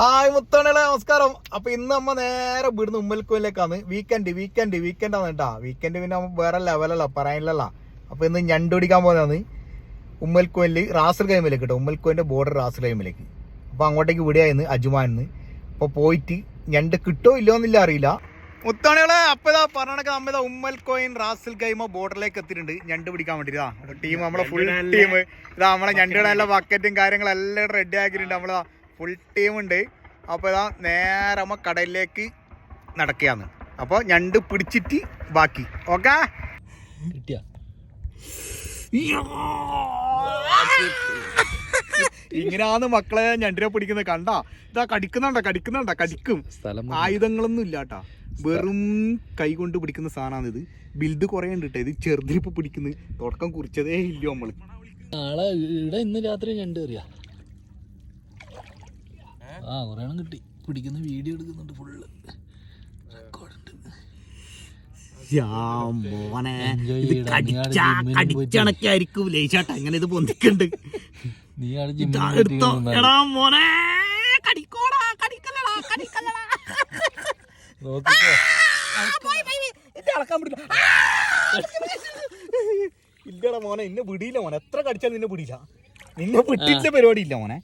Hi മുത്തണകളെ നമസ്കാരം. അപ്പൊ ഇന്ന് നമ്മ നേരെ ഇവിടുന്ന് ഉമ്മൽക്കോയിലേക്കാണ് വീക്കെൻഡ് വീക്കെൻഡ് വീക്കെൻഡ് ആണ് കേട്ടാ വീക്കെൻഡ് പിന്നെ വേറെ ലെവലല്ല പറയാനില്ലല്ല. അപ്പൊ ഇന്ന് ഞണ്ട് പിടിക്കാൻ പോകുന്നതാണ് ഉമ്മൽക്കോയിൽ റാസൽ കൈമിലേക്ക് കേട്ടോ ഉമ്മൽക്കോയിന്റെ ബോർഡർ റാസൽ കൈമിലേക്ക് അപ്പൊ അങ്ങോട്ടേക്ക് വിടിയായിരുന്നു അജുമാനിന്ന്. അപ്പൊ പോയിട്ട് ഞണ്ട് കിട്ടോ ഇല്ലോ എന്നില്ല അറിയില്ല. മുത്താണികളെ അപ്പൊ ഇതാ പറഞ്ഞ നമ്മ ഇതാ ഉമ്മൽക്കോയിൻ റാസൽ കൈമ ബോർഡറിലേക്ക് എത്തിയിട്ടുണ്ട്. ഞണ്ട് പിടിക്കാൻ വേണ്ടിട്ടാ ടീം നമ്മളെ ഫുൾ ടീം ഇതാ നമ്മളെ ഞണ്ടുകളെല്ലാം ബക്കറ്റും ബക്കറ്റും കാര്യങ്ങളെല്ലാം റെഡി ആക്കിയിട്ടുണ്ട്. നമ്മളെ ഫുൾ ടീമുണ്ട് അപ്പോൾ ഇതാ നേരെ നമ്മൾ കടലിലേക്ക് നടക്കുകയാണ്. അപ്പോൾ ഞണ്ട് പിടിച്ചിട്ട് ബാക്കി. ഓക്കെ? കിട്ടിയ? ഇങ്ങനെയാണ് മക്കളെ ഞണ്ടിനെ പിടിക്കുന്നത്. കണ്ടാ? ഇതാ കടിക്കുന്നുണ്ട? കടിക്കുന്നുണ്ട? കടിക്കും. ആയുധങ്ങളൊന്നും ഇല്ലാട്ടാ വെറും കൈ കൊണ്ട് പിടിക്കുന്ന സാധനമാണ് ഇത്. ബിൽഡ് കുറേ ഉണ്ട് കേട്ടോ. ഇത് ചെറുതിരിപ്പ് പിടിക്കുന്നത് തുടക്കം കുറിച്ചതേ ഇല്ല നമ്മൾ. നാളെ ഇവിടെ ഇന്ന് രാത്രി ഞണ്ട് കയറിയ? ആ കുറേ എണ്ണം കിട്ടി. പിടിക്കുന്ന വീഡിയോ എടുക്കുന്നുണ്ട് ഫുള്ള് റെക്കോർഡുണ്ട് മോനെ Enjoy ഇത് കടിച്ചാ ജിമ്മിനും പോയിട്ട് കടിച്ചണക്കായിരിക്കും ലേശാട്ടാ അങ്ങനെ ഇത് പൊന്തിക്കണ്ട്. എടുത്തോ. എടാ മോനെ കടിക്കോടാ കടിക്കല്ലടാ കടിക്കല്ലടാ. ഇല്ലടാ മോനെ നിന്നെ പിടിയില്ല മോനെ. എത്ര കടിച്ചാലും നിന്നെ പിടിയില്ല നിന്നെ വിട്ടിട്ട പരിപാടി ഇല്ല മോനെ.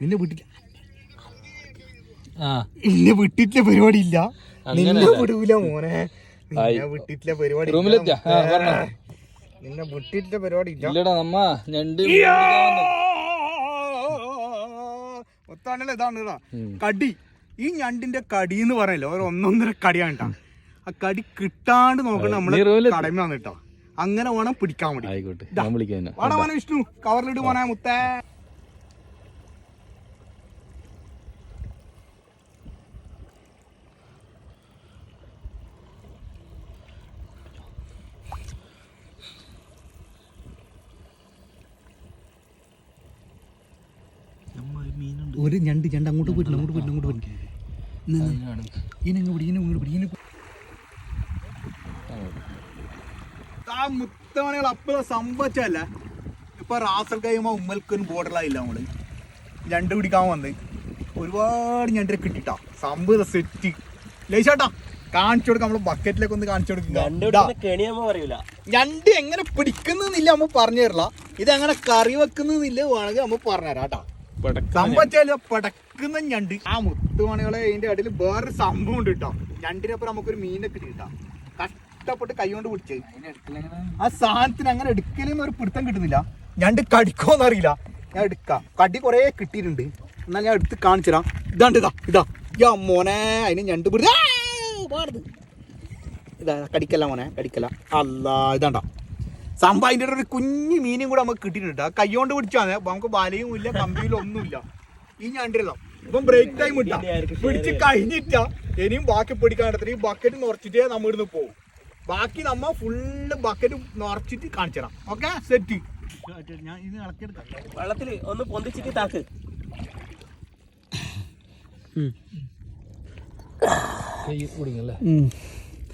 നിന്നെ വിട്ടില്ല. ആ. നിന്നെ വിട്ടിട്ടില്ല പരിപാടി ഇല്ല. നിന്നെ. വിടൂല മോനെ. നിന്നെ വിട്ടിട്ടില്ല പരിപാടി നിന്നെ വിട്ടിട്ടില്ല പരിപാടി ഇല്ല. ഇല്ലടാ നമ്മ ഞണ്ട് ഒത്താണല്ലോ ഇതാണ് ഇതാ. കടി. ഈ ഞണ്ടിന്റെ കടി എന്ന് പറയല്ലോ ഒരു ഒന്നൊന്നര കടിയാണ് കേട്ടോ ആ കടി കിട്ടാണ്ട് നോക്കണം നമ്മൾ. കടമയാണ് കേട്ടോ അങ്ങനെ വേണം പിടിക്കാൻ വേണ്ടി. ആയിക്കോട്ടെ. വിഷ്ണു. കവറിലിട്ട് പോണേ മുത്തേ. ഒരു ഞണ്ട് ഞണ്ട് അങ്ങോട്ട് പോയിട്ടുണ്ട് അങ്ങോട്ട് പോയിട്ടുണ്ട് അങ്ങോട്ട് പോയിട്ട് ഇനങ്ങ് പിടി ഇനങ്ങ് പിടി ഇനി ആ മുത്തമണികൾ അപ്പഴ സംഭവിച്ചല്ല ഇപ്പൊ റാസൽ കഴിയുമ്പോ ഉമ്മൽക്കൊരു ബോർഡറിലായില്ല നമ്മൾ ഞണ്ട് പിടിക്കാൻ വന്ന്. ഒരുപാട് ഞണ്ടിനെ കിട്ടിട്ടാ. സംഭവ സെറ്റ്. ലേശാട്ടാ കാണിച്ചു കൊടുക്കാം. നമ്മൾ ബക്കറ്റിലേക്ക് ഒന്ന് കാണിച്ചു കൊടുക്കുക ഞണ്ട് എങ്ങനെ പിടിക്കുന്നില്ല നമ്മൾ പറഞ്ഞു തരില്ല. ഇത് എങ്ങനെ കറി വെക്കുന്നില്ല വേണമെങ്കിൽ നമ്മ പറഞ്ഞുതരാം കേട്ടാ. സംഭവിച്ചാൽ പടക്കുന്ന ഞണ്ട്. ആ മുത്തുമണികളെ അതിന്റെ ഇടയിൽ വേറൊരു സംഭവം ഉണ്ട് കേട്ടോ ഞണ്ടിനപ്പുറം നമുക്കൊരു മീനെ കിട്ടാം കഷ്ടപ്പെട്ട് കൈ കൊണ്ട് പിടിച്ചത് ആ സാധനത്തിന് അങ്ങനെ എടുക്കലെന്ന് ഒരു പിടുത്തം കിട്ടുന്നില്ല. ഞണ്ട് കടിക്കോന്ന് അറിയില്ല. ഞാൻ എടുക്കാം. കടി കുറേ കിട്ടിയിട്ടുണ്ട്. എന്നാൽ ഞാൻ എടുത്ത് കാണിച്ചുതരാം. ഇതാണ്ട് ഇതാ ഇതാ. യാ മോനെ അതിന് ഞണ്ട് പിടി ഇതാ കടിക്കല്ല മോനെ കടിക്കല്ല. അല്ല ഇതാണ്ട. സംഭവം അതിന്റെ ഒരു കുഞ്ഞു മീനും കൂടെ നമുക്ക് കിട്ടിയിട്ടുണ്ട്. ആ കൈ കൊണ്ട് പിടിച്ചാൽ നമുക്ക് വലയും ഇല്ല കമ്പിയിലും ഒന്നുമില്ല. ഈ ഞണ്ടിരല്ലോ ഇപ്പം ബ്രേക്ക് ടൈം ഇട്ട. പിടിച്ച് കഴിഞ്ഞിട്ട ഇനിയും ബാക്കി പിടിക്കാൻ എടുത്തിട്ട് ഈ ബക്കറ്റ് നിറച്ചിട്ടേ നമ്മൾ ഇവിടുന്ന് പോകും ബാക്കി നമ്മ ഫുള്ള് ബക്കറ്റ് നിറച്ചിട്ട് കാണിച്ചു തരാം ഓക്കെ സെറ്റ് ഞാൻ ഇത് ഇളക്കിയെടുക്കാം വെള്ളത്തിൽ ഒന്ന് പൊന്തിച്ചിട്ട് താക്ക് കൈ കുടുങ്ങല്ലേ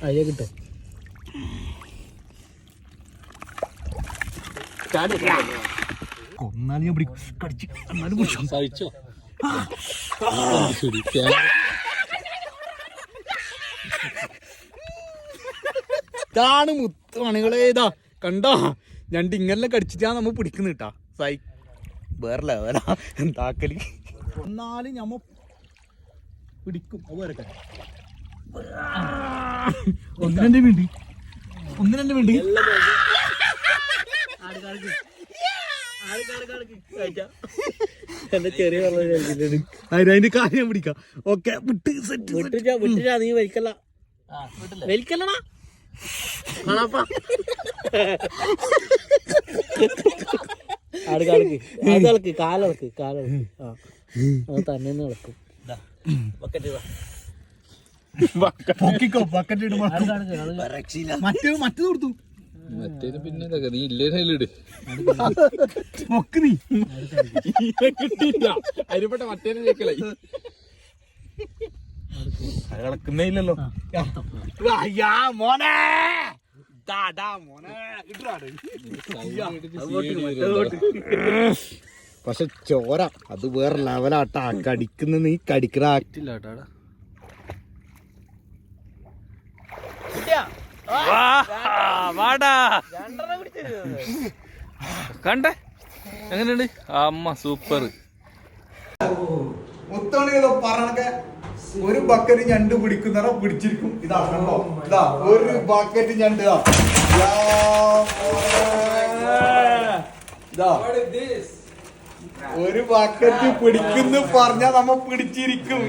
അയ്യ കിട്ടും. കൊന്നാലും ഞാൻ പിടിക്കും. കടിച്ച് എന്നാലും പിടിച്ചു സഹിച്ചോ ശരി ഇതാണ് മുത്തുമണികളെ ഇതാ. കണ്ടോ? ഞണ്ട് ഇങ്ങനെ കടിച്ചിട്ടാ നമ്മ പിടിക്കുന്ന കേട്ടാ സൈ വേറെ താക്കലി എന്താക്കൽ? എന്നാലും ഞമ്മ പിടിക്കും. അത് വരട്ടെ. ഒന്ന് രണ്ട് മിനിറ്റ് ഒന്ന് രണ്ട് എന്റെ ചെറിയ അതിന്റെ കാര്യം പിടിക്കാം. ഓക്കെ വിട്ട് സെറ്റ് വിട്ടിട്ടാ വിട്ടിട്ടാ നീ വലിക്കല്ല. വലിക്കല്ലടാ. കാണാപ്പാ. ആട് കളക്ക് അത് കളക്ക് കാലിളക്ക് കാലിളക്ക് ആ അത് തന്നെ ഇളക്കും ബക്കറ്റ് പൊക്കിക്കോ ബക്കറ്റ് ഇടുമ്പോ മറ്റേ മറ്റേ കൊടുത്തു. മറ്റേത് പിന്നെ നീ നീ. കിട്ടിയില്ല. അതിൽപ്പെട്ട മറ്റേനെ കേക്കലായി കിടക്കുന്നേ ഇല്ലല്ലോ. അയ്യാ മോനെ. പക്ഷെ ചോര അത് വേറെ ലെവലാട്ടാ കടിക്കുന്ന നീ കടിക്കണ ആ- ഇല്ല കേട്ടാടാ വാടാ കണ്ടേ? എങ്ങനെയുണ്ട്? അമ്മ സൂപ്പർ. മുത്തോണികളോ പറഞ്ഞൊക്കെ ഒരു ബക്കറ്റ് ഞണ്ട് പിടിക്കുന്നറ പിടിച്ചിരിക്കും. ഇതാ കണ്ടോ? ഇതാ ഒരു ബക്കറ്റ് ഞണ്ട്. ഇതാ. ഒരു ബക്കറ്റ് പിടിക്കുന്നു പറഞ്ഞാ നമ്മ പിടിച്ചിരിക്കും.